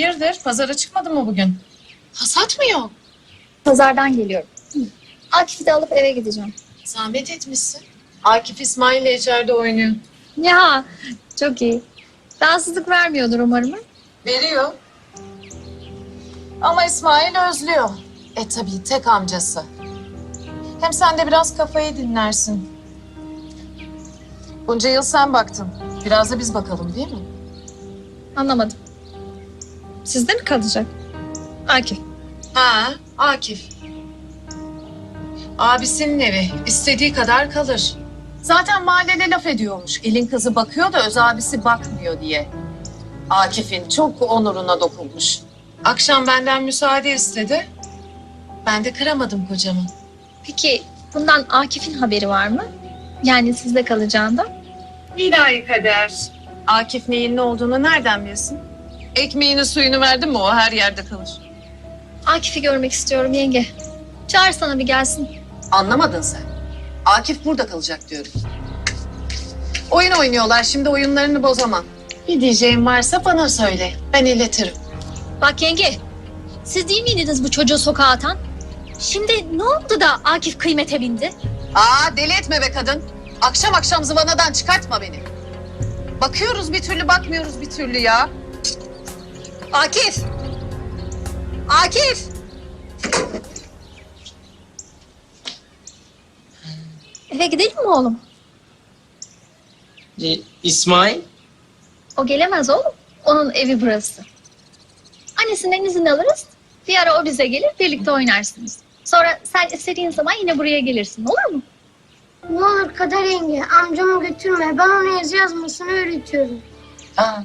Hayırdır? Pazara çıkmadın mı bugün? Hasat mı yok? Pazardan geliyorum. Akif'i de alıp eve gideceğim. Zahmet etmişsin. Akif İsmail ile içeride oynuyor. Ya çok iyi. Rahatsızlık vermiyordur umarım. ha? Veriyor. Ama İsmail özlüyor. E tabii tek amcası. Hem sen de biraz kafayı dinlersin. Bunca yıl sen baktın. Biraz da biz bakalım değil mi? Anlamadım. Sizde mi kalacak? Akif. Ha, Akif. Abisinin evi. istediği kadar kalır. Zaten mahallede laf ediyormuş. Elin kızı bakıyor da öz abisi bakmıyor diye. Akif'in çok onuruna dokunmuş. Akşam benden müsaade istedi. Ben de kıramadım kocamı. Peki bundan Akif'in haberi var mı? Yani sizde kalacağında. İlahi kader. Akif neyin ne olduğunu nereden bilsin? Ekmeğini suyunu verdin mi o her yerde kalır. Akif'i görmek istiyorum yenge. Çağır sana bir gelsin. Anlamadın sen. Akif burada kalacak diyorum. Oyun oynuyorlar şimdi oyunlarını bozamam. Bir diyeceğim varsa bana söyle. Ben iletirim. Bak yenge. Siz değil miydiniz bu çocuğu sokağa atan? Şimdi ne oldu da Akif kıymete bindi? Aa deli etme be kadın. Akşam akşam zıvanadan çıkartma beni. Bakıyoruz bir türlü bakmıyoruz bir türlü ya. Akif! Akif! Eve gidelim mi oğlum? E, İsmail? O gelemez oğlum. Onun evi burası. Annesinden izin alırız. Bir ara o bize gelir, birlikte oynarsınız. Sonra sen istediğin zaman yine buraya gelirsin, olur mu? Ne olur kader yenge amcamı götürme. Ben ona yazı yazmasını öğretiyorum. Aa,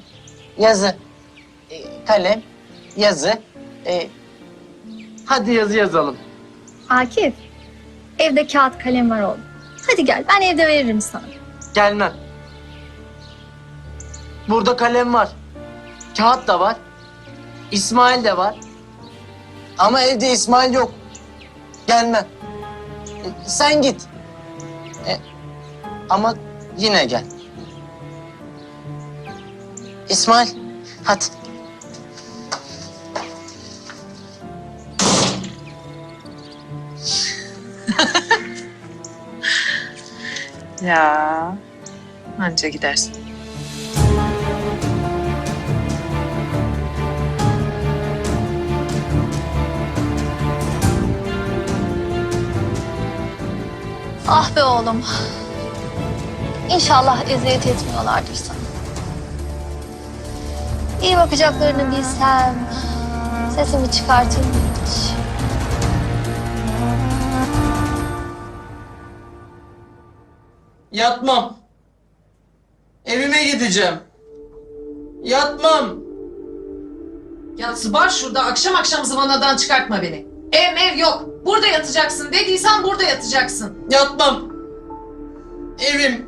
yazı. E, kalem, yazı. E, hadi yazı yazalım. Akif, evde kağıt kalem var oğlum. Hadi gel, ben evde veririm sana. Gelmem. Burada kalem var. Kağıt da var. İsmail de var. Ama evde İsmail yok. Gelmem. E, sen git. E, ama yine gel. İsmail, hadi. Ya anca gidersin. Ah be oğlum. İnşallah eziyet etmiyorlardır sana. İyi bakacaklarını bilsem, sesimi çıkartır hiç? Yatmam. Evime gideceğim. Yatmam. Ya Sıbar şurada akşam akşam zıvanadan çıkartma beni. Ev ev yok. Burada yatacaksın dediysen burada yatacaksın. Yatmam. Evim.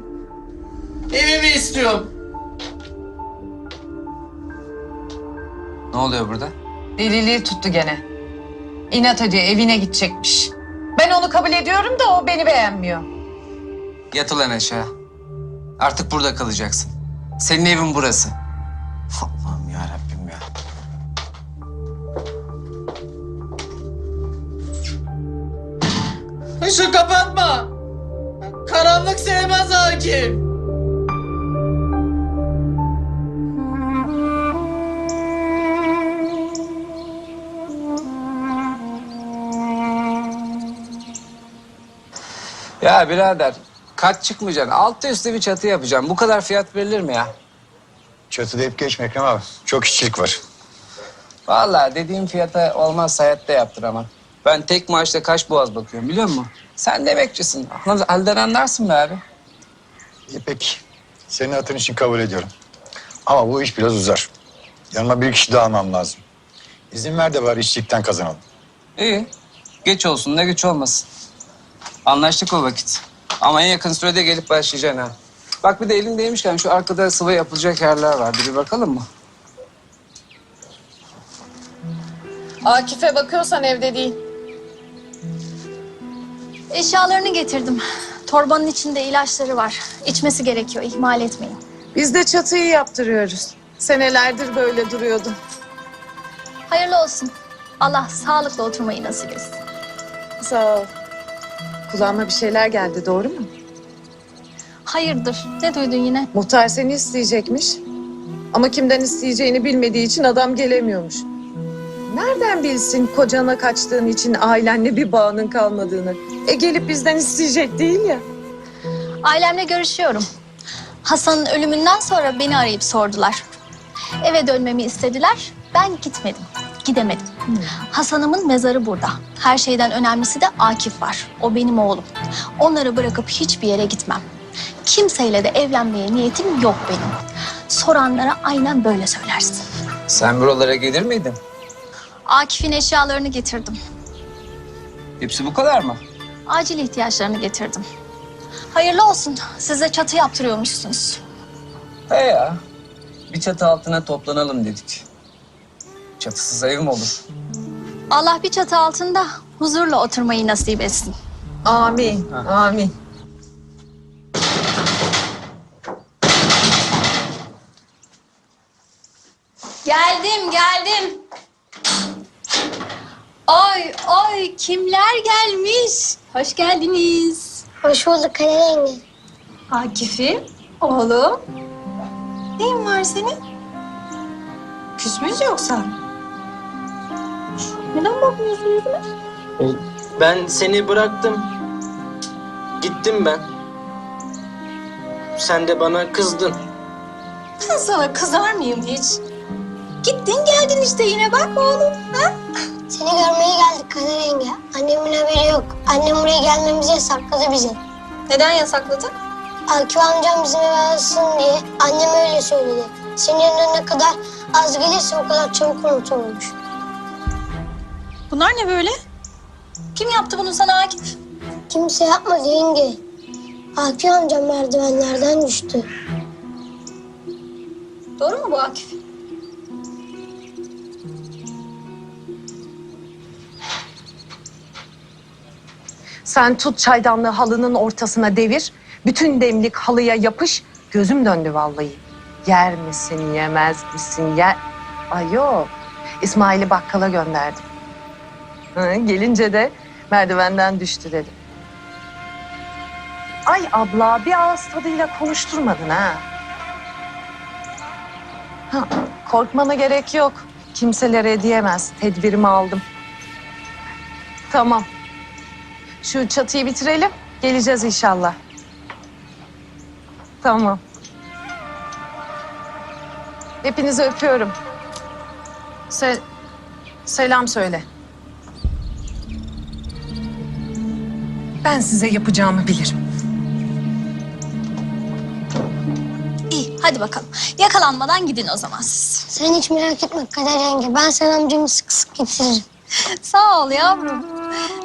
Evimi istiyorum. Ne oluyor burada? Deliliği tuttu gene. İnat ediyor evine gidecekmiş. Ben onu kabul ediyorum da o beni beğenmiyor. Yat ulan aşağı. Artık burada kalacaksın. Senin evin burası. Allah'ım ya Rabbim ya. Şu kapatma. Karanlık sevmez hakim. Ya birader kat çıkmayacaksın. Altta üstte bir çatı yapacağım. Bu kadar fiyat verilir mi ya? Çatı deyip geçme Ekrem abi. Çok işçilik var. Vallahi dediğim fiyata olmaz hayatta yaptıramam. Ben tek maaşla kaç boğaz bakıyorum biliyor musun? Sen de bekçisin. Halden anlarsın be abi. İyi peki. Senin hatırın için kabul ediyorum. Ama bu iş biraz uzar. Yanıma bir kişi daha almam lazım. İzin ver de bari işçilikten kazanalım. İyi. Geç olsun ne güç olmasın. Anlaştık o vakit. Ama en yakın sürede gelip başlayacaksın ha. Bak bir de elindeymişken şu arkada sıvı yapılacak yerler vardı. Bir bakalım mı? Akif'e bakıyorsan evde değil. Eşyalarını getirdim. Torbanın içinde ilaçları var. İçmesi gerekiyor, ihmal etmeyin. Biz de çatıyı yaptırıyoruz. Senelerdir böyle duruyordu. Hayırlı olsun. Allah sağlıkla oturmayı nasip etsin. Sağ ol. Kulağıma bir şeyler geldi doğru mu? Hayırdır? Ne duydun yine? Muhtar seni isteyecekmiş. Ama kimden isteyeceğini bilmediği için adam gelemiyormuş. Nereden bilsin kocana kaçtığın için ailenle bir bağının kalmadığını? E gelip bizden isteyecek değil ya. Ailemle görüşüyorum. Hasan'ın ölümünden sonra beni arayıp sordular. Eve dönmemi istediler. Ben gitmedim. Gidemedim. Hasan'ımın mezarı burada. Her şeyden önemlisi de Akif var. O benim oğlum. Onları bırakıp hiçbir yere gitmem. Kimseyle de evlenmeye niyetim yok benim. Soranlara aynen böyle söylersin. Sen buralara gelir miydin? Akif'in eşyalarını getirdim. Hepsi bu kadar mı? Acil ihtiyaçlarını getirdim. Hayırlı olsun. Size çatı yaptırıyormuşsunuz. He ya. Bir çatı altına toplanalım dedik. Çatısız ev mi olur? Allah bir çatı altında huzurla oturmayı nasip etsin. Amin, amin. Geldim, geldim. Ay, ay kimler gelmiş? Hoş geldiniz. Hoş bulduk Kader yenge. Akif'im, oğlum. Neyin var senin? Küs müyüz yoksa? Neden bakmıyorsun yüzüme? Ben seni bıraktım. Gittim ben. Sen de bana kızdın. Ben sana kızar mıyım hiç? Gittin geldin işte yine bak oğlum. Ha? Seni görmeye geldik Kader yenge. Annemin haberi yok. Annem buraya gelmemizi yasakladı bize. Neden yasakladı? Akif amcam bizim eve alsın diye annem öyle söyledi. Senin yanına ne kadar az gelirse o kadar çabuk unutulmuş. Bunlar ne böyle? Kim yaptı bunu sana Akif? Kimse yapmadı yenge. Akif amcam merdivenlerden düştü. Doğru mu bu Akif? Sen tut çaydanlığı halının ortasına devir. Bütün demlik halıya yapış. Gözüm döndü vallahi. Yer misin, yemez misin? Yer... Ay yok. İsmail'i bakkala gönderdim. Gelince de merdivenden düştü dedim. Ay abla bir ağız tadıyla konuşturmadın ha. ha. Korkmana gerek yok. Kimselere diyemez. Tedbirimi aldım. Tamam. Şu çatıyı bitirelim. Geleceğiz inşallah. Tamam. Hepinizi öpüyorum. Se selam söyle. Ben size yapacağımı bilirim. İyi hadi bakalım. Yakalanmadan gidin o zaman siz. Sen hiç merak etme Kader yenge. Ben sana amcamı sık sık getiririm. Sağ ol yavrum.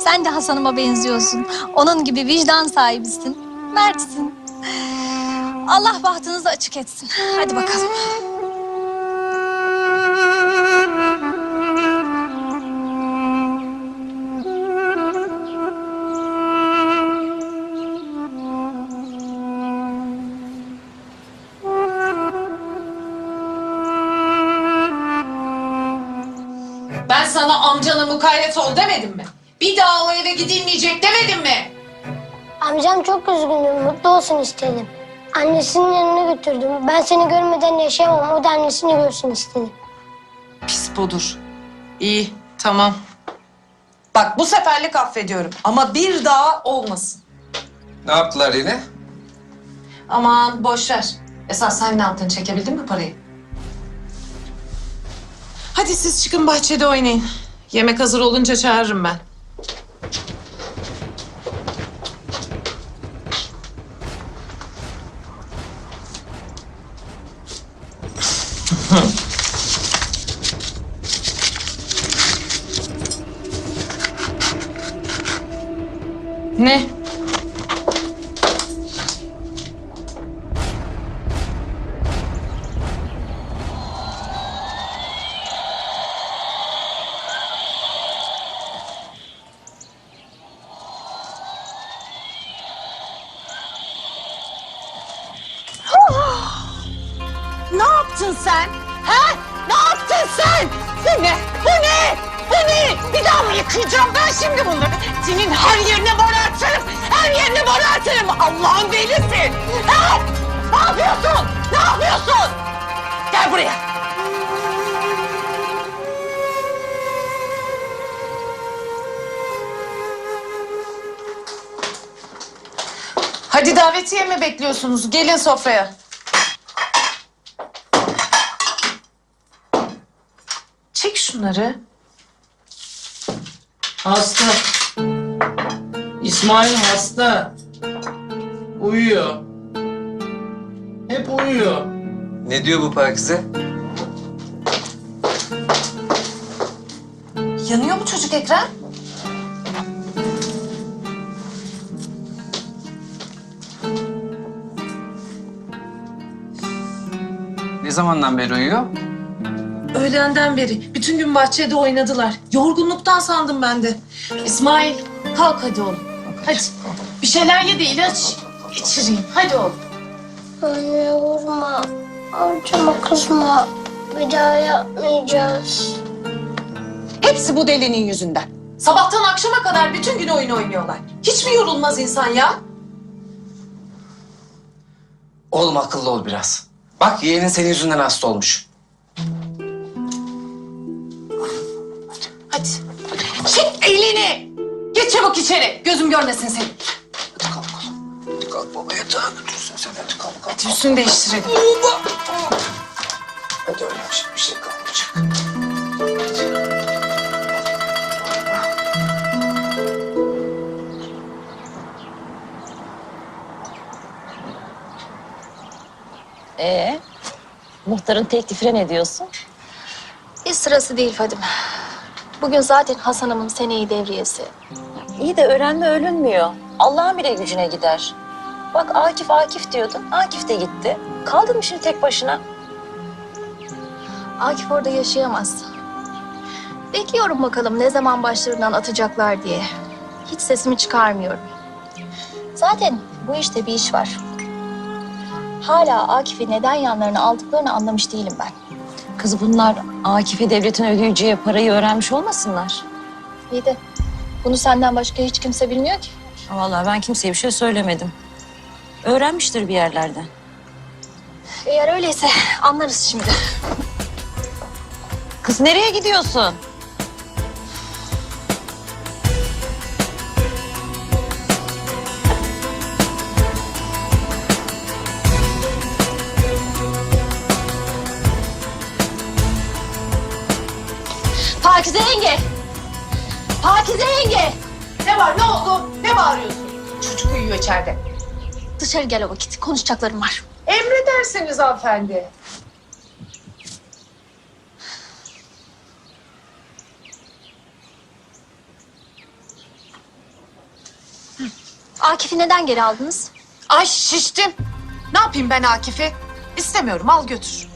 Sen de Hasan'ıma benziyorsun. Onun gibi vicdan sahibisin. Mertsin. Allah bahtınızı açık etsin. Hadi bakalım. Mukayyet ol demedim mi? Bir daha o eve gidilmeyecek demedim mi? Amcam çok üzgündü. Mutlu olsun istedim. Annesinin yanına götürdüm. Ben seni görmeden yaşayamam. O da annesini görsün istedim. Pis budur. İyi, tamam. Bak bu seferlik affediyorum ama bir daha olmasın. Ne yaptılar yine? Aman boş ver. Esas sen ne yaptın? Çekebildin mi parayı? Hadi siz çıkın bahçede oynayın. Yemek hazır olunca çağırırım ben. ne? Allah'ın delisi. Ha? Ne yapıyorsun? Ne yapıyorsun? Gel buraya. Hadi davetiye mi bekliyorsunuz? Gelin sofraya. Çek şunları. Hasta. İsmail hasta. Uyuyor. Hep uyuyor. Ne diyor bu Pakize? Yanıyor mu çocuk Ekrem? Ne zamandan beri uyuyor? Öğlenden beri. Bütün gün bahçede oynadılar. Yorgunluktan sandım ben de. İsmail kalk hadi oğlum. Hadi. Bir şeyler ye de ilaç içireyim. Hadi oğlum. Anne vurma. Amcama kızma. Bir daha yapmayacağız. Hepsi bu delinin yüzünden. Sabahtan akşama kadar bütün gün oyun oynuyorlar. Hiç mi yorulmaz insan ya? Oğlum akıllı ol biraz. Bak yeğenin senin yüzünden hasta olmuş. Hadi. Çek elini. Geç çabuk içeri. Gözüm görmesin seni. Kalk baba yatağa götürsün seni. Hadi kalk kalk. Hadi üstünü değiştirelim. Hadi öyle bir şey, bir şey kalmayacak. Ee, muhtarın teklifine ne diyorsun? Hiç sırası değil Fadim. Bugün zaten Hasan'ımın seneyi devriyesi. İyi de öğrenme ölünmüyor. Allah'ın bile gücüne gider. Bak Akif Akif diyordun. Akif de gitti. Kaldın mı şimdi tek başına? Akif orada yaşayamaz. Bekliyorum bakalım ne zaman başlarından atacaklar diye. Hiç sesimi çıkarmıyorum. Zaten bu işte bir iş var. Hala Akif'i neden yanlarına aldıklarını anlamış değilim ben. Kız bunlar Akif'e devletin ödeyeceği parayı öğrenmiş olmasınlar. İyi de bunu senden başka hiç kimse bilmiyor ki. Vallahi ben kimseye bir şey söylemedim. Öğrenmiştir bir yerlerden. Eğer öyleyse anlarız şimdi. Kız nereye gidiyorsun? Pakize yenge! Pakize yenge! Ne var ne oldu? Ne bağırıyorsun? Çocuk uyuyor içeride. Dışarı gel o vakit. Konuşacaklarım var. Emredersiniz hanımefendi. Akif'i neden geri aldınız? Ay şiştim. Ne yapayım ben Akif'i? İstemiyorum al götür.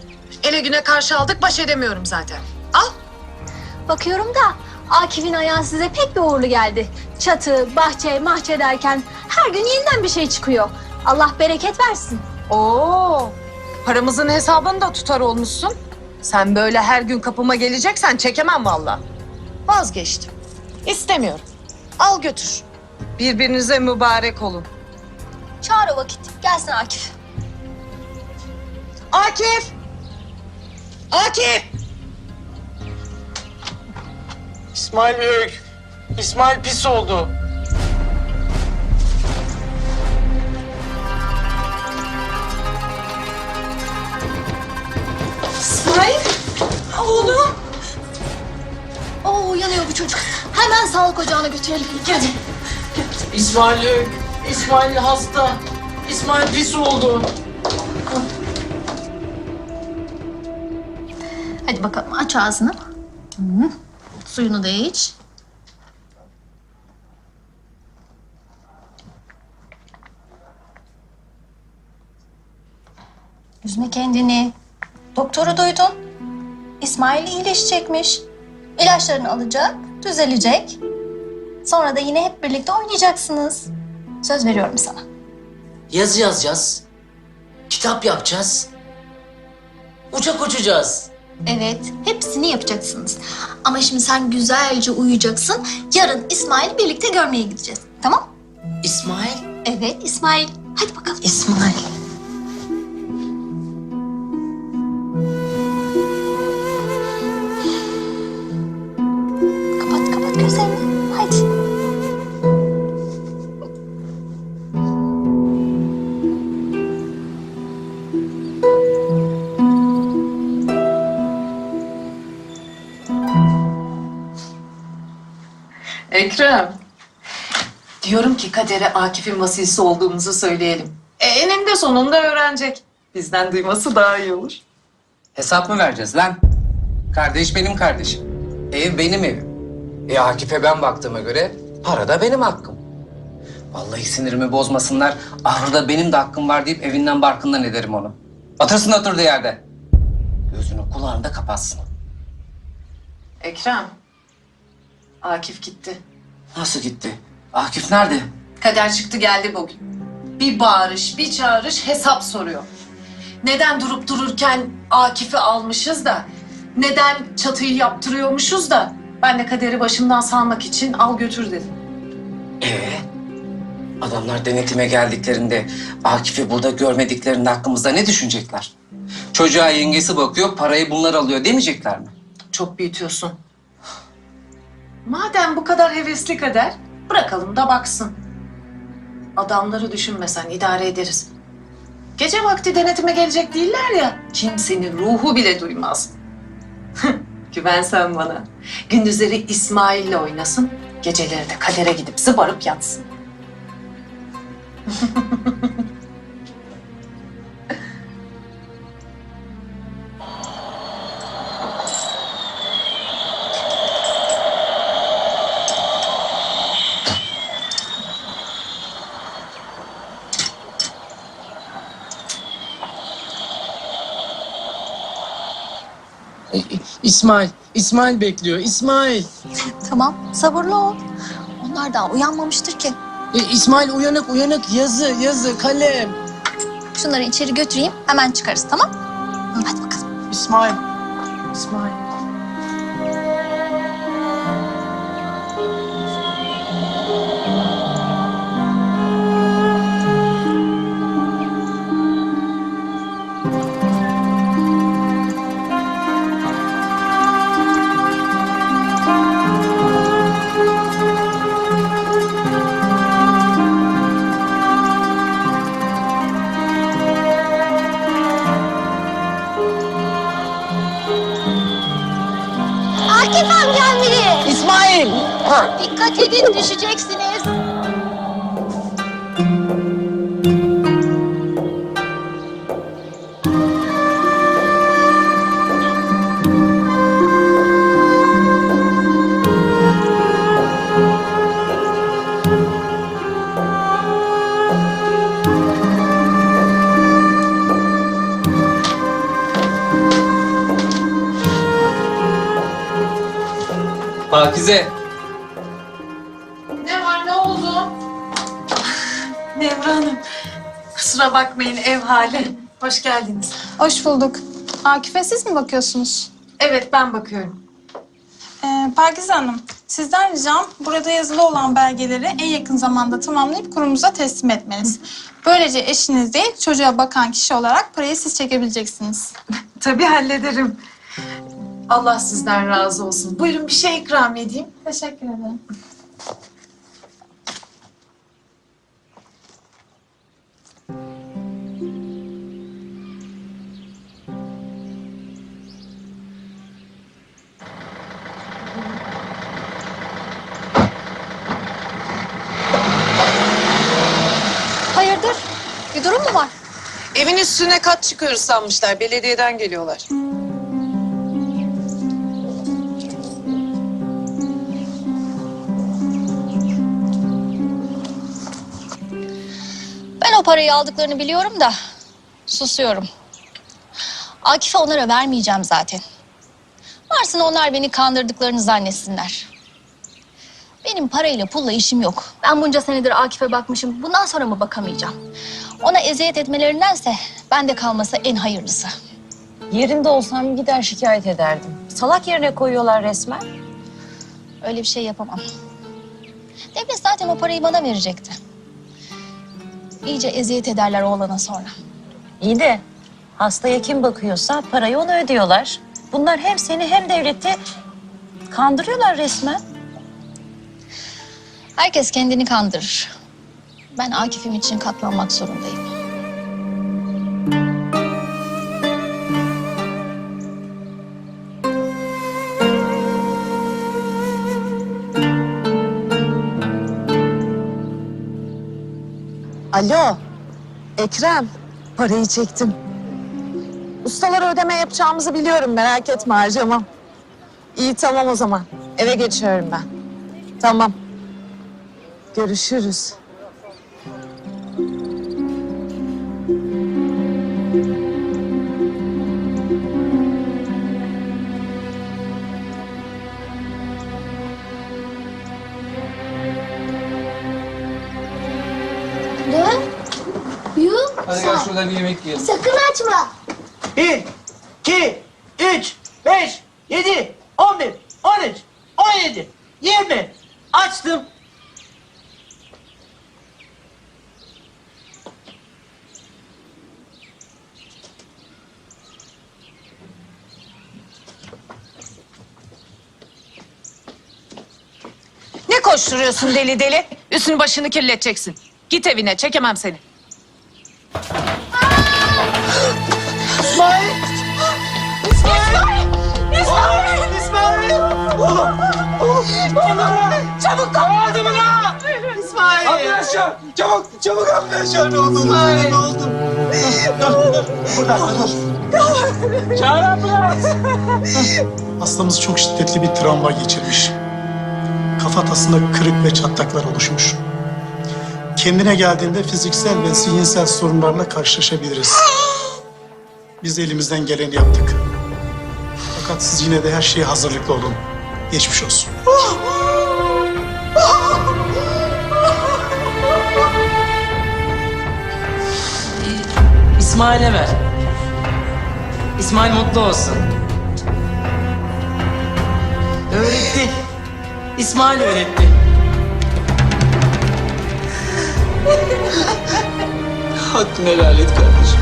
Ele güne karşı aldık baş edemiyorum zaten. Al. Bakıyorum da Akif'in ayağı size pek bir uğurlu geldi. Çatı, bahçe, mahçe derken her gün yeniden bir şey çıkıyor. Allah bereket versin. Oo. Paramızın hesabını da tutar olmuşsun. Sen böyle her gün kapıma geleceksen çekemem valla. Vazgeçtim. İstemiyorum. Al götür. Birbirinize mübarek olun. Çağır o vakit. Gelsin Akif. Akif! Akif! İsmail büyük. İsmail pis oldu. Çocuk. Hemen sağlık ocağına götürelim. Hadi. İsmail büyük. İsmail hasta. İsmail pis oldu. Hadi bakalım aç ağzını. Hı. Suyunu da iç. Üzme kendini. Doktoru duydun. İsmail iyileşecekmiş. İlaçlarını alacak, düzelecek. Sonra da yine hep birlikte oynayacaksınız. Söz veriyorum sana. Yazı yazacağız. Kitap yapacağız. Uçak uçacağız. Evet, hepsini yapacaksınız. Ama şimdi sen güzelce uyuyacaksın. Yarın İsmail'i birlikte görmeye gideceğiz. Tamam? İsmail. Evet, İsmail. Hadi bakalım. İsmail. Ekrem. Diyorum ki Kader'e Akif'in vasisi olduğumuzu söyleyelim. E, eninde sonunda öğrenecek. Bizden duyması daha iyi olur. Hesap mı vereceğiz lan? Kardeş benim kardeşim. Ev benim evim. E Akif'e ben baktığıma göre para da benim hakkım. Vallahi sinirimi bozmasınlar. Ahırda benim de hakkım var deyip evinden barkından ederim onu. Otursun oturduğu yerde. Gözünü kulağını da kapatsın. Ekrem. Akif gitti. Nasıl gitti? Akif nerede? Kader çıktı geldi bugün. Bir bağırış, bir çağırış hesap soruyor. Neden durup dururken Akif'i almışız da, neden çatıyı yaptırıyormuşuz da, ben de Kader'i başımdan salmak için al götür dedim. Ee, adamlar denetime geldiklerinde Akif'i burada görmediklerinde hakkımızda ne düşünecekler? Çocuğa yengesi bakıyor, parayı bunlar alıyor demeyecekler mi? Çok büyütüyorsun. Madem bu kadar hevesli Kader, bırakalım da baksın. Adamları düşünmesen idare ederiz. Gece vakti denetime gelecek değiller ya, kimsenin ruhu bile duymaz. Güven sen bana. Gündüzleri İsmail'le oynasın, geceleri de kadere gidip zıbarıp yatsın. İsmail. İsmail bekliyor. İsmail. Tamam, sabırlı ol. Onlar daha uyanmamıştır ki. E, İsmail uyanık uyanık. Yazı yazı kalem. Şunları içeri götüreyim, hemen çıkarız tamam? Hadi bakalım. İsmail. İsmail. Edin, düşeceksiniz. Pakize, kusura bakmayın ev hali. Hoş geldiniz. Hoş bulduk. Akif'e siz mi bakıyorsunuz? Evet ben bakıyorum. Ee, Pergiz Hanım, sizden ricam burada yazılı olan belgeleri en yakın zamanda tamamlayıp kurumuza teslim etmeniz. Böylece eşiniz değil, çocuğa bakan kişi olarak parayı siz çekebileceksiniz. Tabii hallederim. Allah sizden razı olsun. Buyurun bir şey ikram edeyim. Teşekkür ederim. Evin üstüne kat çıkıyoruz sanmışlar. Belediyeden geliyorlar. Ben o parayı aldıklarını biliyorum da susuyorum. Akif'e onlara vermeyeceğim zaten. Varsın onlar beni kandırdıklarını zannetsinler. Benim parayla pulla işim yok. Ben bunca senedir Akif'e bakmışım. Bundan sonra mı bakamayacağım? Ona eziyet etmelerindense bende kalması en hayırlısı. Yerinde olsam gider şikayet ederdim. Salak yerine koyuyorlar resmen. Öyle bir şey yapamam. Devlet zaten o parayı bana verecekti. İyice eziyet ederler oğlana sonra. İyi de hastaya kim bakıyorsa parayı ona ödüyorlar. Bunlar hem seni hem devleti kandırıyorlar resmen. Herkes kendini kandırır. Ben Akif'im için katlanmak zorundayım. Alo, Ekrem. Parayı çektim. Ustalara ödeme yapacağımızı biliyorum merak etme harcamam. İyi tamam o zaman. Eve geçiyorum ben. Tamam. Görüşürüz. Şurada bir yemek yiyelim. Sakın açma. 1, 2, 3, 5, 7, 11, 13, 17, 20. Açtım. Ne koşturuyorsun deli deli? Üstünü başını kirleteceksin. Git evine çekemem seni. Çabuk çabuk arkadaşlar ne oldu ne oldu? Dur burada dur. Çağır ambulans. Hastamız çok şiddetli bir travma geçirmiş. Kafatasında kırık ve çatlaklar oluşmuş. Kendine geldiğinde fiziksel ve zihinsel sorunlarla karşılaşabiliriz. Biz de elimizden geleni yaptık. Fakat siz yine de her şeye hazırlıklı olun. Geçmiş olsun. İsmail'e ver. İsmail mutlu olsun. Öğretti. İsmail öğretti. Hakkını helal et kardeşim.